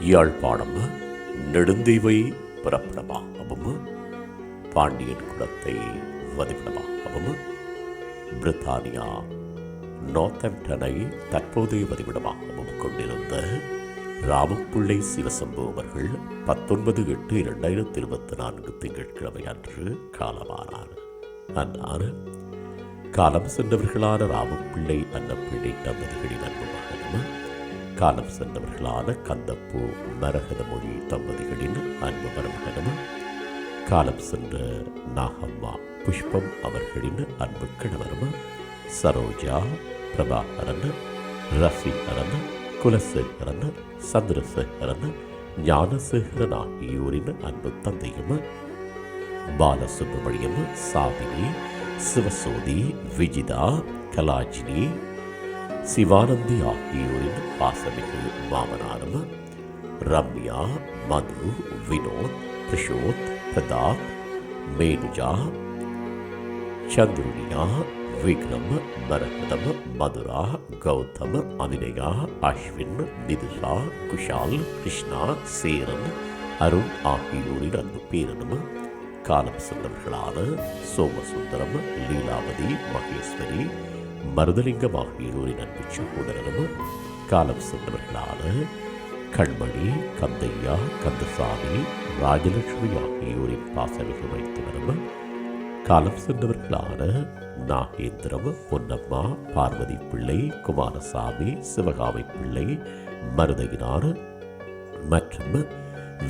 யாழ்ப்பாணம் நெடுந்தீவை பிறப்பிடமாகவும் பாண்டியன் குலத்தை வதிவிடமாகவும் பிரித்தானியா நோத்தம்டனை தற்போதைய வதிவிடமாகவும் கொண்டிருந்த ராமப்பிள்ளை சிவசம்பு அவர்கள் பத்தொன்பது எட்டு இரண்டாயிரத்தி இருபத்தி நான்கு திங்கட்கிழமை அன்று காலமானார். அன்னார் காலம் சென்றவர்களான ராமப்பிள்ளை அன்னப்பிள்ளை தம்பதிகளின் அன்பு காலம் சென்றவர்களான கந்தப்பூ மரகத மொழி தம்பதிகளின் அன்பு மருமகனும் காலம் சென்ற நாகம்மா புஷ்பம் அவர்களின் அன்பு கணவரும் சரோஜா பிரபாகரன் ரசிகரன் குலசேகரன் சந்திரசேகரன் ஞானசேகரன் ஆகியோரின் அன்பு தந்தையும் பாலசுப்ரமணியம் சாவினி சிவசோதி விஜிதா கலாஜினி சிவானந்தி ஆகியோரின் பாசமிகு மாமனாரும் ரம்யா மது வினோத் பிரஷோத் பிரதாப் மேனுஜா சந்துருனியா விக்ரம் மரகதம் மதுரா கௌதம் அபிநயா அஸ்வின் நிதுஷா குஷால் கிருஷ்ணா சேரன் அருண் ஆகியோரின் அன்பு பேரனும் காலம் சென்றவர்களான சோமசுந்தரம் லீலாவதி மகேஸ்வரி மருதலிங்கம் ஆகியோரின் அன்பு சகோதரனும் காலம் சென்றவர்களான கண்மணி கந்தையா கந்தசாமி ராஜலட்சுமி ஆகியோரின் பாசமிகு வைத்தவரும் காலம் சென்றவர்களான நாகேந்திரம் பொன்னம்மா பார்வதி பிள்ளை குமாரசாமி சிவகாமி பிள்ளை மருதையினார் மற்றும்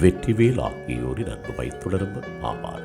வெற்றிவேல் ஆகியோரின் அன்பு வைத்துடரும் ஆவார்.